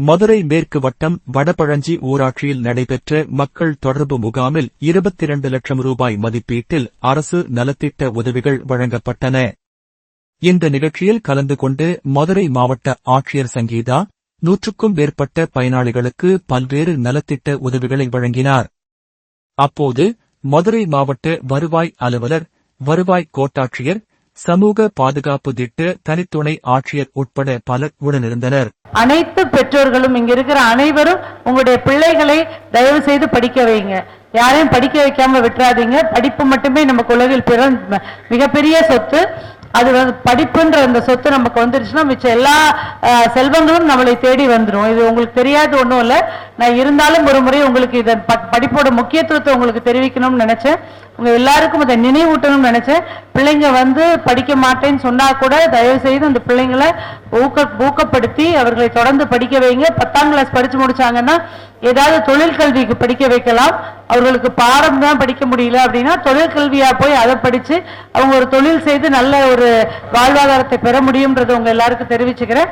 மதுரை மேற்கு வட்டம் வடபழஞ்சி ஊராட்சியில் நடைபெற்ற மக்கள் தொடர்பு முகாமில் இருபத்தி இரண்டு லட்சம் ரூபாய் மதிப்பீட்டில் அரசு நலத்திட்ட உதவிகள் வழங்கப்பட்டன. இந்த நிகழ்ச்சியில் கலந்து கொண்டு மதுரை மாவட்ட ஆட்சியர் சங்கீதா நூற்றுக்கும் மேற்பட்ட பயனாளிகளுக்கு பல்வேறு நலத்திட்ட உதவிகளை வழங்கினார். அப்போது மதுரை மாவட்ட வருவாய் அலுவலர் வருவாய் கோட்டாட்சியர் சமூக பாதுகாப்பு திட்ட தனித்துணை ஆட்சியர் உட்பட பலர் உடனிருந்தனர். அனைத்து பெற்றோர்களும் இங்க இருக்கிற அனைவரும் உங்களுடைய பிள்ளைகளை தயவு செய்து படிக்க வைங்க. யாரையும் படிக்க வைக்காம விட்டுறாதீங்க. படிப்பு மட்டுமே நமக்கு உலகில் பிற மிகப்பெரிய சொத்து. அது வந்து படிப்புன்ற அந்த சொத்து நமக்கு வந்துருச்சுன்னா மிச்சம் எல்லா செல்வங்களும் நம்மளை தேடி வந்துடும் இது உங்களுக்கு தெரியாது ஒன்றும் இல்லை. நான் இருந்தாலும் ஒரு முறை உங்களுக்கு இதன் படிப்போட முக்கியத்துவத்தை உங்களுக்கு தெரிவிக்கணும்னு நினைச்சேன். உங்க எல்லாருக்கும் இதை நினைவூட்டணும்னு நினைச்சேன். பிள்ளைங்க வந்து படிக்க மாட்டேன்னு சொன்னா கூட தயவு செய்து அந்த பிள்ளைங்களை ஊக்க ஊக்கப்படுத்தி அவர்களை தொடர்ந்து படிக்க வைங்க. பத்தாம் கிளாஸ் படிச்சு முடிச்சாங்கன்னா ஏதாவது தொழில் கல்விக்கு படிக்க வைக்கலாம். அவர்களுக்கு பாடம் தான் படிக்க முடியல அப்படின்னா தொழிற்கல்வியாக போய் அதை படித்து அவங்க ஒரு தொழில் செய்து நல்ல ஒரு வாழ்வாதாரத்தை பெற முடியும்ன்றதை உங்கள் எல்லாருக்கும் தெரிவிச்சுக்கிறேன்.